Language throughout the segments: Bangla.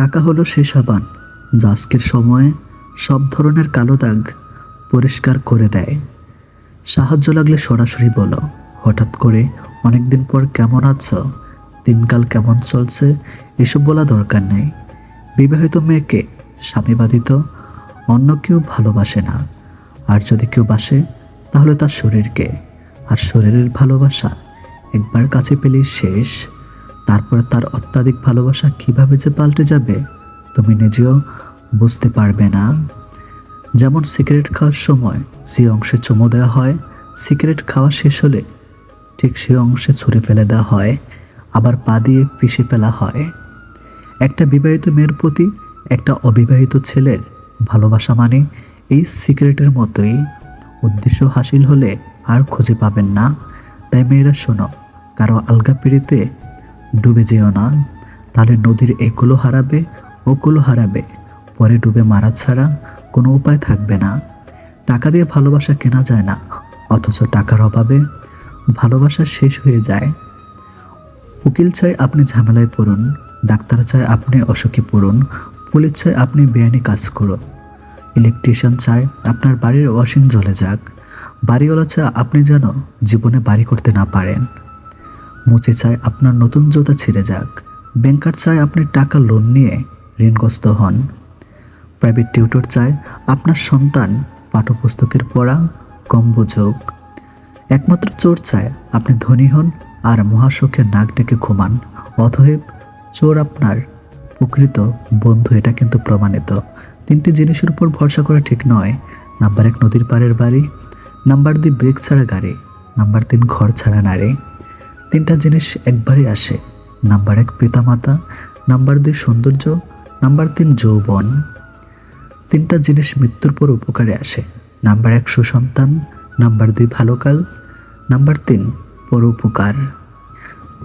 টাকা হলো সে সাবান, যা আজকের সময়ে সব ধরনের কালো দাগ পরিষ্কার করে দেয়। সাহায্য লাগলে সরাসরি বলো, হঠাৎ করে অনেকদিন পর কেমন আছো? দিনকাল কেমন চলছে? এসব বলা দরকার নেই। বিবাহিত মেয়েকে স্বামী বাধিত অন্য কেউ ভালোবাসে না। আর যদি কেউ বাসে, তাহলে তার শরীরকে। আর শরীরের ভালোবাসা একবার কাছে পেলেই শেষ। তারপরে তার অত্যাধিক ভালোবাসা কীভাবে যে পাল্টে যাবে, তুমি নিজেও বুঝতে পারবে না। যেমন সিগারেট খাওয়ার সময় যে অংশে চুমো দেওয়া হয়, সিগারেট খাওয়া শেষ হলে ঠিক সেই অংশে ছুঁড়ে ফেলে দেওয়া হয়, আবার পা দিয়ে পিষে ফেলা হয়। একটা বিবাহিত মেয়ের প্রতি একটা অবিবাহিত ছেলের ভালোবাসা মানে এই সিগারেটের মতোই উদ্দেশ্য হাসিল হলে আর খুঁজে পাবেন না। তাই মেয়েরা শোনো, কারও আলগা পিড়িতে ডুবে যেও না। তাহলে নদীর এগুলো হারাবে ওগুলো হারাবে। পরে ডুবে মারা ছাড়া কোনো উপায় থাকবে না। টাকা দিয়ে ভালোবাসা কেনা যায় না, অথচ টাকার অভাবে ভালোবাসা শেষ হয়ে যায়। উকিল চাই আপনি ঝামেলায় পড়ুন, ডাক্তার চায় আপনি অসুখী পড়ুন, পুলিশ চায় আপনি বেআইনি কাজ করুন। ইলেকট্রিশিয়ান চায় আপনার বাড়ির ওয়াশিং জ্বলে যাক। বাড়িওয়ালা চায় আপনি যেন জীবনে বাড়ি করতে না পারেন। মুচি চায় আপনার নতুন জুতা ছিঁড়ে যাক। ব্যাংকার চায় আপনি টাকা লোন নিয়ে ঋণগ্রস্ত হন। প্রাইভেট টিউটর চায় আপনার সন্তান পাঠ্যপুস্তকের পড়া, কম বুঝুক। একমাত্র চোর চায় আপনি ধনী হন আর মহাসুখে নাক ডেকে ঘুমান। অতএব চোর আপনার প্রকৃত বন্ধু, এটা কিন্তু প্রমাণিত। তিনটি জিনিসের উপর ভরসা করা ঠিক নয়। নাম্বার এক, নদীর পাড়ের বাড়ি। নাম্বার দুই, ব্রেক ছাড়া গাড়ি। নাম্বার তিন, ঘর ছাড়া নারী। তিনটা জিনিস একবারই আসে। নাম্বার এক, পিতামাতা। নাম্বার দুই, সৌন্দর্য। নাম্বার তিন, যৌবন। তিনটা জিনিস মৃত্যুর পর উপকারে আসে। নাম্বার এক, সুসন্তান। নাম্বার দুই, ভালো কাজ। নাম্বার তিন, পর উপকার।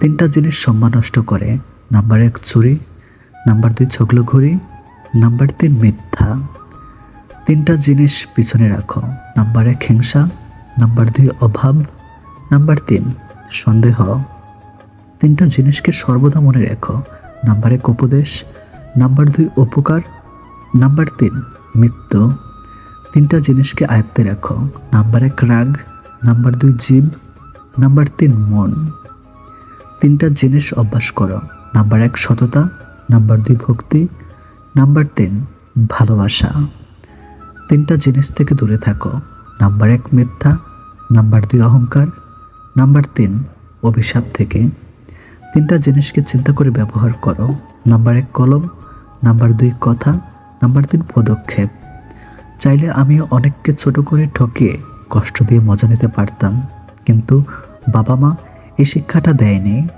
তিনটা জিনিস সম্মান নষ্ট করে। নাম্বার এক, চুরি। নাম্বার দুই ছগলো ঘুরি নাম্বার তিন, মিথ্যা। তিনটা জিনিস পিছনে রাখো। নাম্বার এক, হিংসা। নাম্বার দুই, অভাব। নাম্বার তিন সন্দেহ। তিনটা জিনিসকে সর্বদা মনে রেখো। নাম্বার এক উপদেশ, নাম্বার দুই উপকার, নাম্বার তিন মৃত্যু। তিনটা জিনিসকে আয়ত্তে রাখো। নাম্বার এক রাগ, নাম্বার দুই জীব নাম্বার তিন মন। তিনটা জিনিস অভ্যাস করো। নাম্বার এক সততা, নাম্বার দুই ভক্তি, নাম্বার তিন ভালোবাসা। তিনটা জিনিস থেকে দূরে থাকো। নাম্বার এক মিথ্যা, নাম্বার দুই অহংকার নাম্বার তিন, অভিশাপ থেকে। তিনটা জিনিসকে চিন্তা করে ব্যবহার করো। নাম্বার এক, কলম। নাম্বার দুই, কথা। নাম্বার তিন, পদক্ষেপ। চাইলে আমিও অনেককে ছোট করে ঠকিয়ে কষ্ট দিয়ে মজা নিতে পারতাম। কিন্তু বাবা মা এই শিক্ষাটা দেয়নি।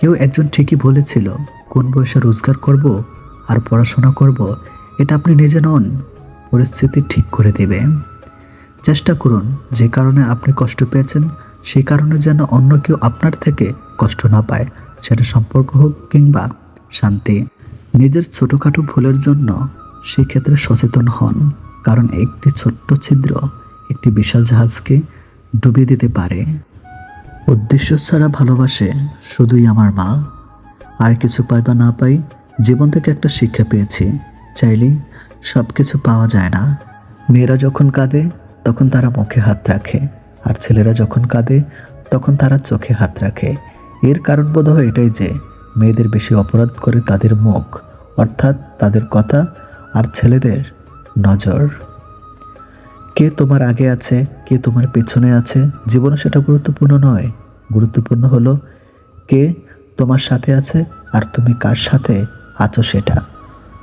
কেউ একজন ঠিকই বলেছিল, কোন বয়সে রোজগার করব আর পড়াশোনা করব, এটা আপনি নিজে নন। পরিস্থিতি ঠিক করে দেবে। চেষ্টা করুন, যে কারণে আপনি কষ্ট পেয়েছেন সেই কারণে যেন অন্য কেউ আপনার থেকে কষ্ট না পায়। সেটা সম্পর্ক হোক কিংবা শান্তি। নিজের ছোটোখাটো ভুলের জন্য সেই ক্ষেত্রে সচেতন হন। কারণ একটি ছোট্ট ছিদ্র একটি বিশাল জাহাজকে ডুবিয়ে দিতে পারে। উদ্দেশ্য ছাড়া ভালোবাসে শুধুই আমার মা। আর কিছু পাই বা না পাই জীবন থেকে একটা শিক্ষা পেয়েছি। চাইলেই সব কিছু পাওয়া যায় না। মেয়েরা যখন কাঁদে, তখন তারা মুখে হাত রাখে। আর ছেলেরা যখন কাঁদে, তখন তারা চোখে হাত রাখে। এর কারণ বোধ হয় এটাই যে, মেয়েদের বেশি অপরাধ করে তাদের মুখ, অর্থাৎ তাদের কথা আর ছেলেদের নজর। কে তোমার আগে আছে, কে তোমার পেছনে আছে জীবনে সেটা গুরুত্বপূর্ণ নয়। গুরুত্বপূর্ণ হলো, কে তোমার সাথে আছে আর তুমি কার সাথে আছো সেটা।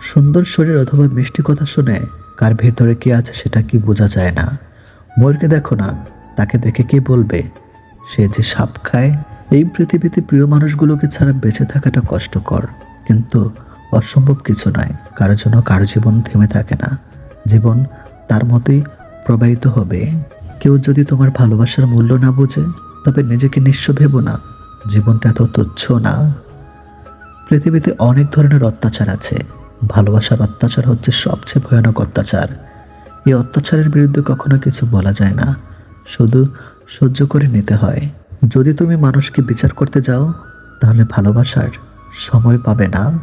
সুন্দর শরীর অথবা মিষ্টি কথা শুনে কার ভেতরে কে আছে সেটা কি বোঝা যায় না। ময়ূরকে দেখো না তাকে দেখে কে বলবে? সে যে সাপ খায়। এই পৃথিবীতে প্রিয় মানুষগুলোকে ছাড়া বেঁচে থাকাটা কষ্টকর। কিন্তু অসম্ভব কিছু নয়। কারোর জন্য কারও জীবন থেমে থাকে না। জীবন তার মতোই প্রবাহিত হবে। কেউ যদি তোমার ভালোবাসার মূল্য না বোঝে, তবে নিজেকে নিঃস্ব ভেবো না। জীবনটা এত তুচ্ছ না। পৃথিবীতে অনেক ধরনের অত্যাচার আছে। ভালোবাসার অত্যাচার হচ্ছে সবচেয়ে ভয়ানক অত্যাচার। এই অত্যাচারের বিরুদ্ধে কখনো কিছু বলা যায় না। শুধু সহ্য করে নিতে হয়। যদি তুমি মানুষকে বিচার করতে যাও, তাহলে ভালোবাসার সময় পাবে না।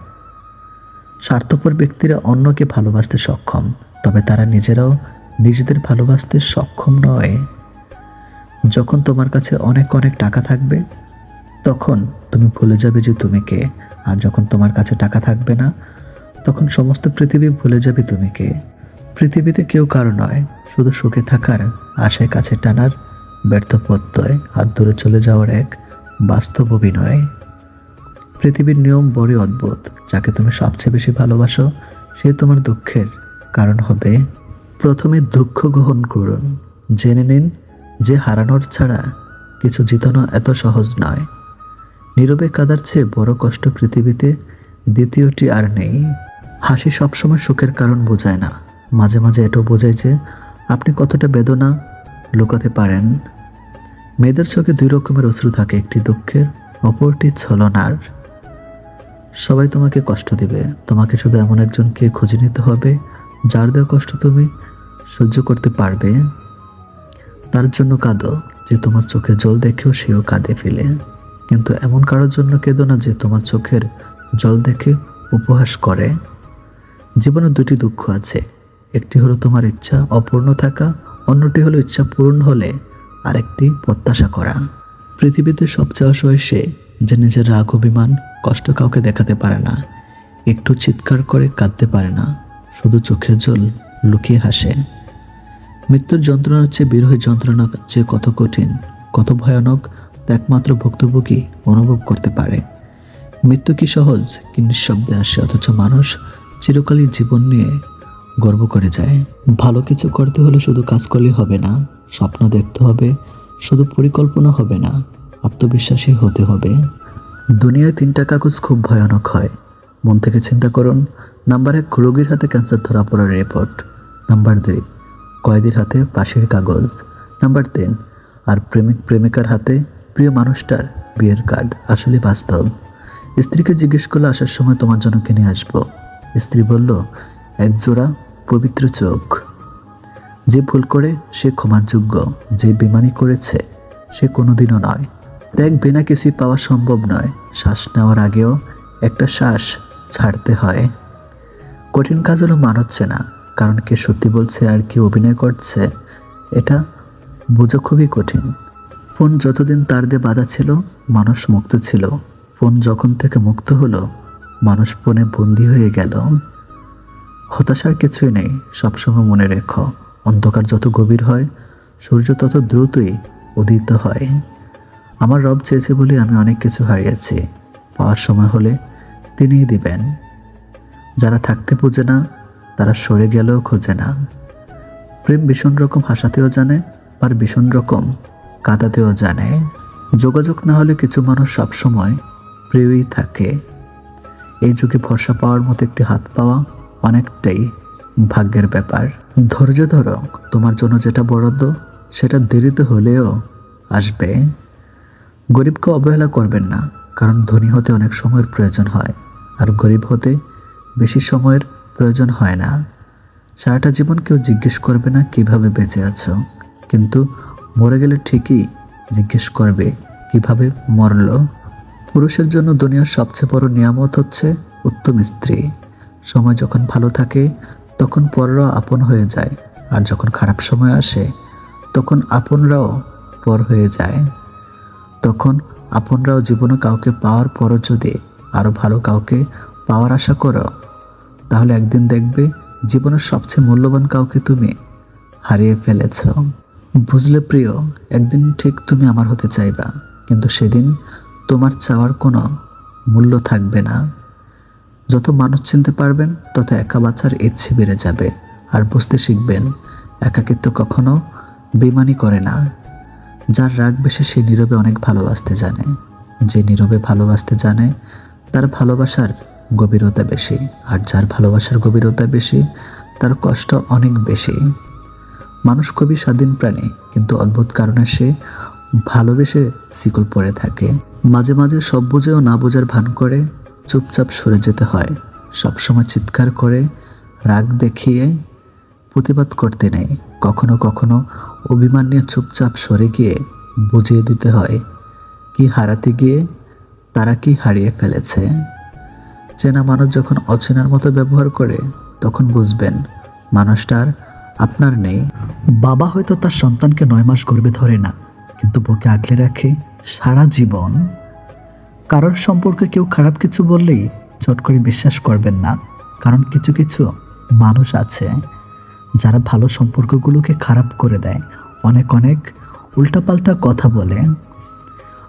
স্বার্থপর ব্যক্তিরা অন্যকে ভালোবাসতে সক্ষম, তবে তারা নিজেরাও নিজেদের ভালোবাসতে সক্ষম নয়। যখন তোমার কাছে অনেক অনেক টাকা থাকবে, তখন তুমি ভুলে যাবে যে তুমি কে। আর যখন তোমার কাছে টাকা থাকবে না, তখন সমস্ত পৃথিবী ভুলে যাবে তুমি কে। পৃথিবীতে কেউ কারও নয়, শুধু সুখে থাকার আশায় কাছে টানার ব্যর্থ প্রত্যয় আর দূরে চলে যাওয়ার এক বাস্তব অভিনয়। পৃথিবীর নিয়ম বড়ই অদ্ভুত, যাকে তুমি সবচেয়ে বেশি ভালোবাসো, সে তোমার দুঃখের কারণ হবে। প্রথমে দুঃখ গ্রহণ করুন। জেনে নিন যে হারানোর ছাড়া কিছু জিতানো এত সহজ নয়। নীরবে কাদার চেয়ে বড় কষ্ট পৃথিবীতে দ্বিতীয়টি আর নেই। হাসি সবসময় সুখের কারণ বোঝায় না। মাঝে মাঝে এটাও বোঝায় যে আপনি কতটা বেদনা লুকাতে পারেন। মেয়েদের চোখে দুই রকমের অশ্রু থাকে, একটি দুঃখের, অপরটি ছলনার। সবাই তোমাকে কষ্ট দিবে। তোমাকে শুধু এমন একজনকে খুঁজে নিতে হবে, যার দেওয়া কষ্ট তুমি সহ্য করতে পারবে। তার জন্য কাঁদো, যে তোমার চোখের জল দেখেও সেও কাঁদে ফেলে। কিন্তু এমন কারোর জন্য কেঁদো না যে তোমার চোখের জল দেখে উপহাস করে। জীবনে দুটি দুঃখ আছে। একটি হলো তোমার ইচ্ছা অপূর্ণ থাকা, অন্যটি হলো ইচ্ছা পূর্ণ হলে আরেকটি প্রত্যাশা করা। পৃথিবীতে সবচেয়ে অসহায় সে যে নিজের রাগ, অভিমান, কষ্ট কাউকে দেখাতে পারে না। একটু চিৎকার করে কাঁদতে পারে না, শুধু চোখের জল লুকিয়ে হাসে। মৃত্যুর যন্ত্রণার চেয়ে বিরোহী যন্ত্রণা যে কত কঠিন, কত ভয়ানক একমাত্র ভুক্তভোগী অনুভব করতে পারে। মৃত্যু কি সহজ কি নিঃশব্দে আসে, অথচ মানুষ চিরকালই জীবন নিয়ে গর্ব করে যায়। ভালো কিছু করতে হলে শুধু কাজ করলেই হবে না। স্বপ্ন দেখতে হবে, শুধু পরিকল্পনা হবে না, আত্মবিশ্বাসী হতে হবে। দুনিয়ায় তিনটা কাগজ খুব ভয়ানক হয়। মন থেকে চিন্তা করুন, নাম্বার এক, রোগীর হাতে ক্যান্সার ধরা পড়ার রিপোর্ট। নাম্বার দুই, কয়েদির হাতে পাশের কাগজ। নাম্বার তিন, আর প্রেমিক প্রেমিকার হাতে প্রিয় মানুষটার বিয়ের কার্ড। আসলে বাস্তব। স্ত্রীকে জিজ্ঞেস করলে আসার সময় তোমার জন্য কিনে আসব। স্ত্রী বলল, এক জোড়া পবিত্র চোখ। যে ভুল করে সে ক্ষমার যোগ্য যে বেমানি করেছে সে কোনোদিনও নয়। ত্যাগ বিনা কিছুই পাওয়া সম্ভব নয়। শ্বাস নেওয়ার আগেও একটা শ্বাস ছাড়তে হয়। কঠিন কাজ হলো মানাচ্ছে না, কারণ কে সত্যি বলছে আর কি অভিনয় করছে, এটা বোঝা খুবই কঠিন। ফোন যতদিন তার দিয়ে বাধা ছিল, মানুষ মুক্ত ছিল। ফোন যখন থেকে মুক্ত হলো, মানুষ ফোনে বন্দি হয়ে গেল। হতাশার কিছুই নেই, সবসময় মনে রেখো। অন্ধকার যত গভীর হয়, সূর্য তত দ্রুতই উদিত হয়। আমার রব চেয়েছে বলে আমি অনেক কিছু হারিয়েছি। পাওয়ার সময় হলে তিনিই দিবেন। যারা থাকতে বোঝে না, তারা সরে গেলেও খোঁজে না। প্রেম ভীষণ রকম হাসাতেও জানে, আর ভীষণ রকম কাঁদাতেও জানে। যোগাযোগ না হলে কিছু মানুষ সবসময় প্রিয়ই থাকে। এই যুগে ভরসা পাওয়ার মতো একটি হাত পাওয়া অনেকটাই ভাগ্যের ব্যাপার। ধৈর্য ধরো, তোমার জন্য যেটা বরাদ্দ, সেটা দেরিতে হলেও আসবে। গরিবকে অবহেলা করবেন না, কারণ ধনী হতে অনেক সময়ের প্রয়োজন হয়, আর গরিব হতে বেশি সময়ের প্রয়োজন হয় না। সারাটা জীবন কেউ জিজ্ঞেস করবে না কীভাবে বেঁচে আছো, কিন্তু মরে গেলে ঠিকই জিজ্ঞেস করবে কীভাবে মরল। পুরুষের জন্য দুনিয়ার সবচেয়ে বড় নিয়ামত হচ্ছে উত্তম স্ত্রী। সময় যখন ভালো থাকে, তখন পররাও আপন হয়ে যায়। আর যখন খারাপ সময় আসে, তখন আপনরাও পর হয়ে যায়। তখন আপনরাও জীবনে কাউকে পাওয়ার পরও যদি আরও ভালো কাউকে পাওয়ার আশা করো, তাহলে একদিন দেখবে জীবনের সবচেয়ে মূল্যবান কাউকে তুমি হারিয়ে ফেলেছ। বুঝলে প্রিয়, একদিন ঠিক তুমি আমার হতে চাইবা, কিন্তু সেদিন তোমার চাওয়ার কোনো মূল্য থাকবে না। যত মানুষ চিনতে পারবেন, তত একা বাঁচার ইচ্ছে বেড়ে যাবে। আর বুঝতে শিখবেন, একাকিত্ব কখনো বেমানি করে না। যার রাগ বেশি, সে নীরবে অনেক ভালোবাসতে জানে। যে নীরবে ভালোবাসতে জানে, তার ভালোবাসার গভীরতা বেশি। আর যার ভালোবাসার গভীরতা বেশি, তার কষ্ট অনেক বেশি। মানুষ খুবই স্বাধীন প্রাণী, কিন্তু অদ্ভুত কারণে সে ভালোবেসে শিকল পড়ে থাকে। মাঝে মাঝে সব বুঝেও না বোঝার ভান করে। চুপচাপ সরে যেতে হয়। সবসময় চিৎকার করে, রাগ দেখিয়ে প্রতিবাদ করতে নেই। কখনো কখনো অভিমান নিয়ে চুপচাপ সরে গিয়ে বুঝিয়ে দিতে হয়, কি হারাতে গিয়ে তারা কি হারিয়ে ফেলেছে। চেনা মানুষ যখন অচেনার মতো ব্যবহার করে, তখন বুঝবেন মানুষটার আপনার নেই। বাবা হয়তো তার সন্তানকে নয় মাস গর্বে ধরে না, কিন্তু বুকে আগলে রাখে সারা জীবন। কারোর সম্পর্কে কেউ খারাপ কিছু বললেই চট করে বিশ্বাস করবেন না। কারণ কিছু কিছু মানুষ আছে যারা ভালো সম্পর্কগুলোকে খারাপ করে দেয়। অনেক অনেক উল্টাপাল্টা কথা বলে।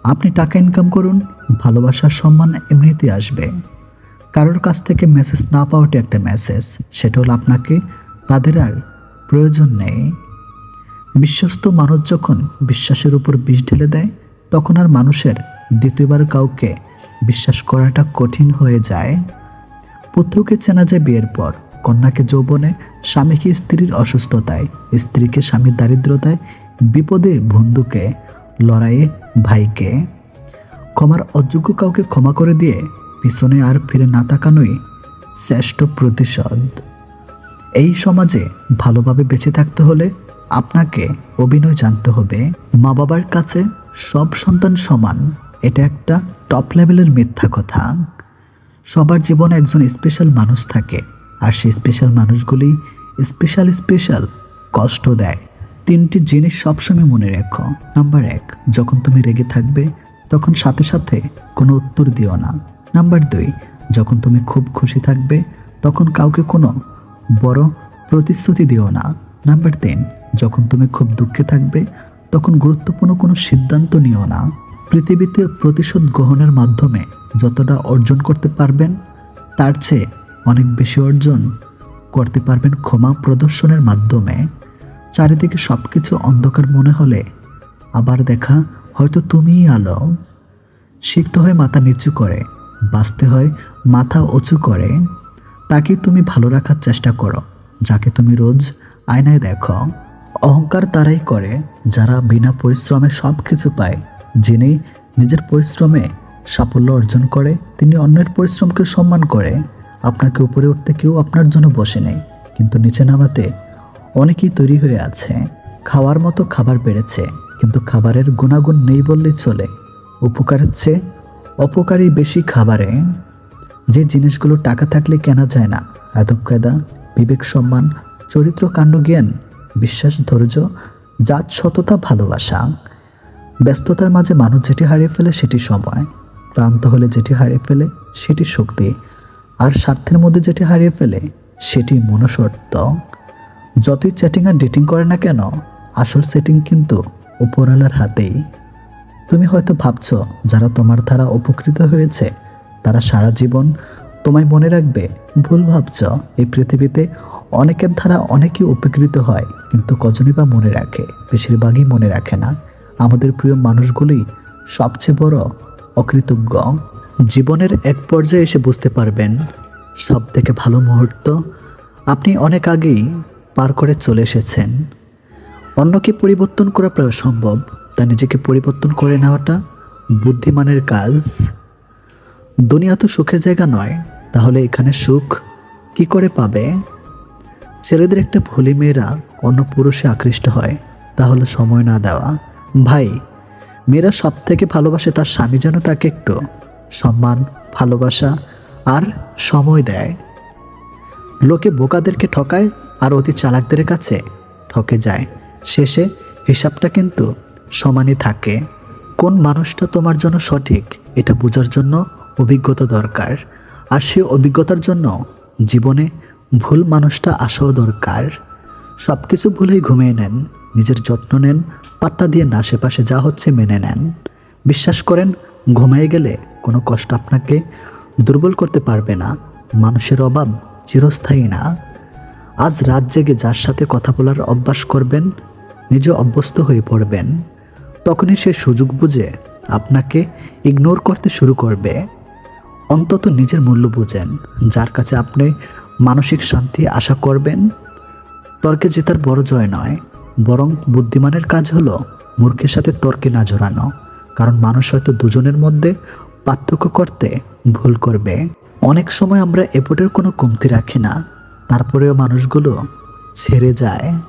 আপনি টাকা ইনকাম করুন, ভালোবাসার সম্মান এমনিতেই আসবে। কারোর কাছ থেকে মেসেজ না পাওয়াটি একটা মেসেজ সেটা হলো আপনাকে, তাদের আর প্রয়োজন নেই। বিশ্বস্ত মানুষ যখন বিশ্বাসের উপর বিষ ঢেলে দেয়, তখন আর মানুষের দ্বিতীয়বার কাউকে বিশ্বাস করাটা কঠিন হয়ে যায়। পুত্রকে চেনা যায় বিয়ের পর। কন্যাকে যৌবনে, স্বামীকে স্ত্রীর অসুস্থতায়, স্ত্রীকে স্বামীর দারিদ্রতায়, বিপদে বন্ধুকে, লড়াইয়ে ভাইকে। ক্ষমার অযোগ্য কাউকে ক্ষমা করে দিয়ে পিছনে আর ফিরে না তাকানোই শ্রেষ্ঠ প্রতিশোধ। এই সমাজে ভালোভাবে বেঁচে থাকতে হলে আপনাকে অভিনয় জানতে হবে। মা বাবার কাছে সব সন্তান সমান। এটা একটা টপ লেভেলের মিথ্যা কথা। সবার জীবনে একজন স্পেশাল মানুষ থাকে, আর সেই স্পেশাল মানুষগুলি স্পেশাল স্পেশাল কষ্ট দেয়। তিনটি জিনিস সবসময় মনে রেখো। নাম্বার এক, যখন তুমি রেগে থাকবে, তখন সাথে সাথে কোনো উত্তর দিও না। নাম্বার দুই, যখন তুমি খুব খুশি থাকবে, তখন কাউকে কোনো বড় প্রতিশ্রুতি দিও না। নাম্বার তিন, যখন তুমি খুব দুঃখে থাকবে, তখন গুরুত্বপূর্ণ কোনো সিদ্ধান্ত নিও না। পৃথিবীতে প্রতিশোধ গ্রহণের মাধ্যমে যতটা অর্জন করতে পারবেন, তার চেয়ে অনেক বেশি অর্জন করতে পারবেন ক্ষমা প্রদর্শনের মাধ্যমে। চারিদিকে সব কিছু অন্ধকার মনে হলে আবার দেখা, হয়তো তুমিই আলো। শিখতে হয় মাথা নিচু করে, বাঁচতে হয় মাথা উঁচু করে। তাকে তুমি ভালো রাখার চেষ্টা করো, যাকে তুমি রোজ আয়নায় দেখো। অহংকার তারাই করে, যারা বিনা পরিশ্রমে সব কিছু পায় যিনি নিজের পরিশ্রমে সাফল্য অর্জন করে, তিনি অন্যের পরিশ্রমকে সম্মান করে। আপনাকে উপরে উঠতে কেউ আপনার জন্য বসে নেই, কিন্তু নিচে নামাতে অনেকেই তৈরি হয়ে আছে। খাওয়ার মতো খাবার বেড়েছে, কিন্তু খাবারের গুণাগুণ নেই বললেই চলে। উপকার হচ্ছে অপকারই বেশি খাবারে। যে জিনিসগুলো টাকা থাকলে কেনা যায় না, আদব কায়দা, বিবেক সম্মান, চরিত্র, কাণ্ড, জ্ঞান, বিশ্বাস, ধৈর্য, জাত, সততা, ভালোবাসা। ব্যস্ততার মাঝে মানুষ যেটি হারিয়ে ফেলে সেটি সময়। ক্লান্ত হলে যেটি হারিয়ে ফেলে সেটি শক্তি। আর স্বার্থের মধ্যে যেটি হারিয়ে ফেলে সেটি মনসত্ব যতই চ্যাটিং আর ডেটিং করে না কেন, আসল সেটিং কিন্তু উপরওয়ালার হাতেই। তুমি হয়তো ভাবছ, যারা তোমার দ্বারা উপকৃত হয়েছে, তারা সারা জীবন তোমায় মনে রাখবে, ভুল ভাবছ। এই পৃথিবীতে অনেকের দ্বারা অনেকেই উপকৃত হয়, কিন্তু কজনই বা মনে রাখে, বেশিরভাগই মনে রাখে না। আমাদের প্রিয় মানুষগুলি সবচেয়ে বড় অকৃতজ্ঞ। জীবনের এক পর্যায়ে এসে বুঝতে পারবেন সব থেকে ভালো মুহূর্ত আপনি অনেক আগেই পার করে চলে এসেছেন। অন্যকে পরিবর্তন করা প্রায় সম্ভব তা নিজেকে পরিবর্তন করে নেওয়াটা বুদ্ধিমানের কাজ। দুনিয়া তো সুখের জায়গা নয়, তাহলে এখানে সুখ কি করে পাবে? ছেলেদের একটা ভুলি মেয়েরা অন্য পুরুষে আকৃষ্ট হয়, তাহলে সময় না দেওয়া। ভাই, মেয়েরা সব থেকে ভালোবাসে তার স্বামী যেন তাকে একটু সম্মান, ভালোবাসা আর সময় দেয়। লোকে বোকাদেরকে ঠকায় আর অতি চালাকদের কাছে ঠকে যায়। শেষে হিসাবটা কিন্তু সমানই থাকে। কোন মানুষটা তোমার জন্য সঠিক, এটা বোঝার জন্য অভিজ্ঞতা দরকার। আর সে অভিজ্ঞতার জন্য জীবনে ভুল মানুষটা আসাও দরকার। সব কিছু ভুলেই ঘুমিয়ে নেন, নিজের যত্ন নেন পাত্তা দিয়ে আশেপাশে যা হচ্ছে মেনে নেন। বিশ্বাস করেন, ঘুমিয়ে গেলে কোনো কষ্ট আপনাকে দুর্বল করতে পারবে না। মানুষের অভাব চিরস্থায়ী না। আজ রাত জেগে যার সাথে কথা বলার অভ্যাস করবেন, নিজে অভ্যস্ত হয়ে পড়বেন। তখনই সে সুযোগ বুঝে আপনাকে ইগনোর করতে শুরু করবে। অন্তত নিজের মূল্য বুঝেন, যার কাছে আপনি মানসিক শান্তি আশা করবেন। তর্কে জেতার বড় জয় নয় বরং বুদ্ধিমানের কাজ হলো মূর্খের সাথে তর্কে না জড়ানো, কারণ মানুষ হয়তো দুজনের মধ্যে পার্থক্য করতে ভুল করবে। অনেক সময় আমরা এপটের কোনো কমতি রাখি না, তারপরেও মানুষগুলো ছেড়ে যায়।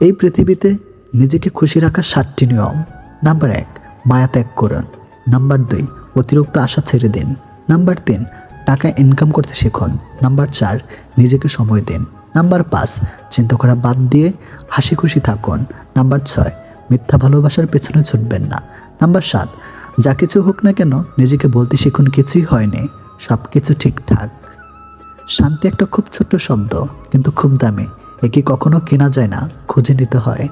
এই পৃথিবীতে নিজেকে খুশি রাখার সাতটি নিয়ম। নাম্বার এক, মায়া ত্যাগ করুন। নাম্বার দুই, অতিরিক্ত আশা ছেড়ে দিন। নাম্বার তিন, টাকা ইনকাম করতে শিখুন। নাম্বার চার, নিজেকে সময় দিন। নাম্বার পাঁচ, চিন্তা করা বাদ দিয়ে হাসি খুশি থাকুন। নাম্বার ছয়, মিথ্যা ভালোবাসার পেছনে ছুটবেন না। নাম্বার সাত, যা কিছু হোক না কেন নিজেকে বলতে শিখুন কিছুই হয়নি সব কিছু ঠিকঠাক। শান্তি একটা খুব ছোট্ট শব্দ, কিন্তু খুব দামি। একে কখনো কেনা যায় না, খুঁজে নিতে হয়।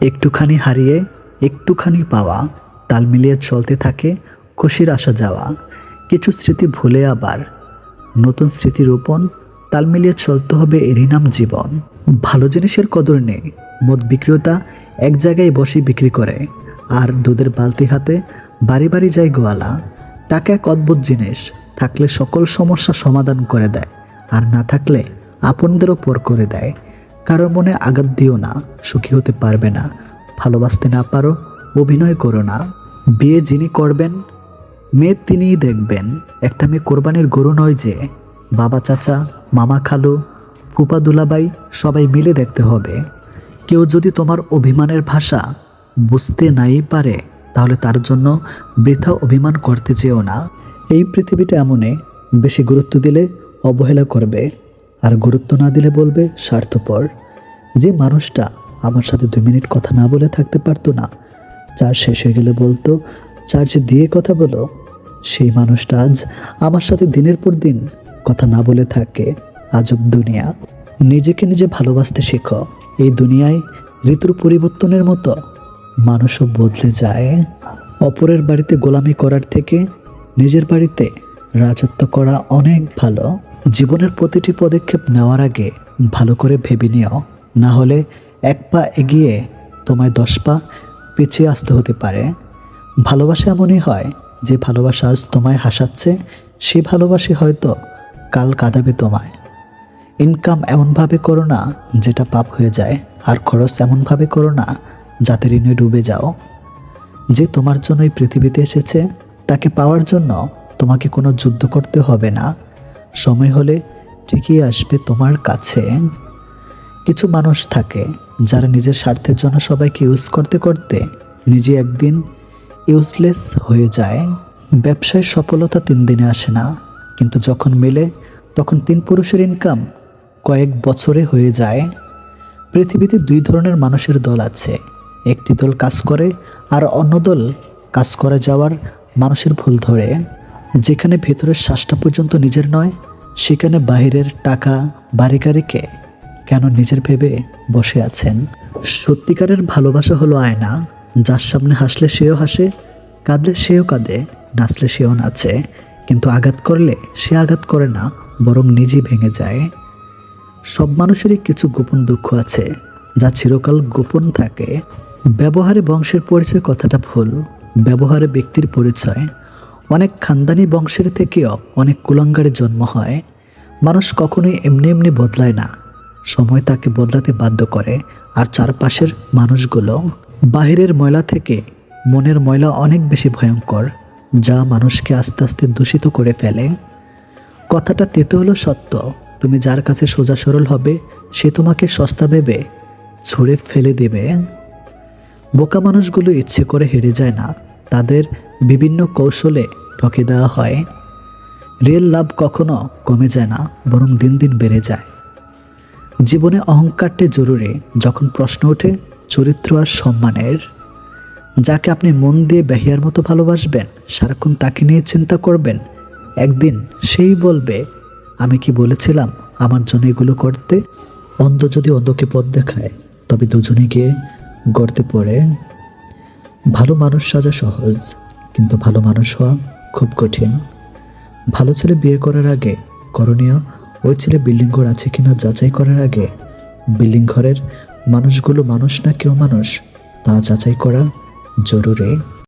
একটুখানি হারিয়ে একটুখানি পাওয়া, তাল মিলিয়ে চলতে থাকে, খুশির আসা যাওয়া। কিছু স্মৃতি ভুলে আবার, নতুন স্মৃতি রোপণ তাল মিলিয়ে চলতে হবে এরই নাম জীবন। ভালো জিনিসের কদর নেই। মদ বিক্রেতা এক জায়গায় বসে বিক্রি করে। আর দুধের বালতি হাতে বাড়ি বাড়ি যায় গোয়ালা। টাকা এক অদ্ভুত জিনিস। থাকলে সকল সমস্যা সমাধান করে দেয়। আর না থাকলে আপনদেরও পর করে দেয়। কারোর মনে আঘাত দিও না। সুখী হতে পারবে না। ভালোবাসতে না পারো, অভিনয় করো না। বিয়ে যিনি করবেন, মেয়ে তিনিই দেখবেন। একটা মেয়ে কোরবানির গরু নয় যে। বাবা, চাচা মামা খালু, ফুপা দুলাবাই সবাই মিলে দেখতে হবে। কেউ যদি তোমার অভিমানের ভাষা বুঝতে নাই পারে, তাহলে তার জন্য বৃথা অভিমান করতে যেও না। এই পৃথিবীটা এমনই বেশি গুরুত্ব দিলে অবহেলা করবে, আর গুরুত্ব না দিলে বলবে স্বার্থপর। যে মানুষটা আমার সাথে দুই মিনিট কথা না বলে থাকতে পারতো না, চার্জ শেষ হয়ে গেলে বলতো, চার্জ দিয়ে কথা বলো। সেই মানুষটা আজ আমার সাথে দিনের পর দিন কথা না বলে থাকে, আজব দুনিয়া। নিজেকে নিজে ভালোবাসতে শেখো। এই দুনিয়ায় ঋতুর পরিবর্তনের মতো মানুষও বদলে যায়। অপরের বাড়িতে গোলামি করার থেকে নিজের বাড়িতে রাজত্ব করা অনেক ভালো। জীবনের প্রতিটি পদক্ষেপ নেওয়ার আগে ভালো করে ভেবে নিও। না হলে এক পা এগিয়ে তোমায় দশ পা পিছিয়ে আসতে হতে পারে। ভালোবাসা এমনই হয়, যে ভালোবাসা আজ তোমায় হাসাচ্ছে, সে ভালোবাসি হয়তো কাল কাঁদাবে তোমায়। ইনকাম এমনভাবে করো না, যেটা পাপ হয়ে যায়, আর খরচ এমনভাবে করো না, যাতে ঋণে ডুবে যাও। যে তোমার জন্য এই পৃথিবীতে এসেছে, তাকে পাওয়ার জন্য তোমাকে কোনো যুদ্ধ করতে হবে না। সময় হলে ঠিকই আসবে তোমার কাছে। কিছু মানুষ থাকে, যারা নিজের স্বার্থের জন্য সবাইকে ইউজ করতে করতে নিজে একদিন ইউজলেস হয়ে যায়। ব্যবসায় সফলতা তিন দিনে আসে না, কিন্তু যখন মেলে তখন তিন পুরুষের ইনকাম কয়েক বছরে হয়ে যায়। পৃথিবীতে দুই ধরনের মানুষের দল আছে। একটি দল কাজ করে আর অন্য দল কাজ করে যাওয়ার মানুষের ভুল ধরে। যেখানে ভেতরের শ্বাসটা পর্যন্ত নিজের নয়, সেখানে বাইরের টাকা বাড়ি গাড়িকে কেন নিজের ভেবে বসে আছেন? সত্যিকারের ভালোবাসা হলো আয়না, যার সামনে হাসলে সেও হাসে, কাঁদলে সেও কাঁদে, নাচলে সেও নাচে। কিন্তু আঘাত করলে সে আঘাত করে না, বরং নিজেই ভেঙে যায়। সব মানুষেরই কিছু গোপন দুঃখ আছে, যা চিরকাল গোপন থাকে। ব্যবহারে বংশের পরিচয় কথাটা ভুল, ব্যবহারে ব্যক্তির পরিচয়। অনেক খানদানি বংশের থেকেও অনেক কুলাঙ্গারের জন্ম হয়। মানুষ কখনোই এমনি এমনি বদলায় না। সময় তাকে বদলাতে বাধ্য করে, আর চারপাশের মানুষগুলো, বাহিরের ময়লা থেকে মনের ময়লা অনেক বেশি ভয়ঙ্কর। যা মানুষকে আস্তে আস্তে দূষিত করে ফেলে। কথাটা তেতে হলো সত্য। তুমি যার কাছে সোজা সরল হবে, সে তোমাকে সস্তা ভেবে ছুঁড়ে ফেলে দেবে। বোকা মানুষগুলো ইচ্ছে করে হেরে যায় না। তাদের বিভিন্ন কৌশলে ঠকে দেওয়া হয়। রিয়েল লাভ কখনো কমে যায় না, বরং দিন দিন বেড়ে যায়। জীবনে অহংকারটি জরুরি। যখন প্রশ্ন ওঠে, চরিত্র আর সম্মানের। যাকে আপনি মন দিয়ে বেহিয়ার মতো ভালোবাসবেন, সারাক্ষণ তাকে নিয়ে চিন্তা করবেন। একদিন সেই বলবে, আমি কি বলেছিলাম আমার জন্য এগুলো করতে? অন্ধ যদি অন্ধকে পথ দেখায়, তবে দুজনে গিয়ে গড়তে পড়ে। ভালো মানুষ সাজা সহজ, কিন্তু ভালো মানুষ হওয়া খুব কঠিন। ভালো ছেলে বিয়ে করার আগে করণীয়, ওই ছেলে বিল্ডিং ঘর আছে কিনা যাচাই করার আগে। বিল্ডিং ঘরের মানুষগুলো মানুষ না কেউ মানুষ, তা যাচাই করা জরুরি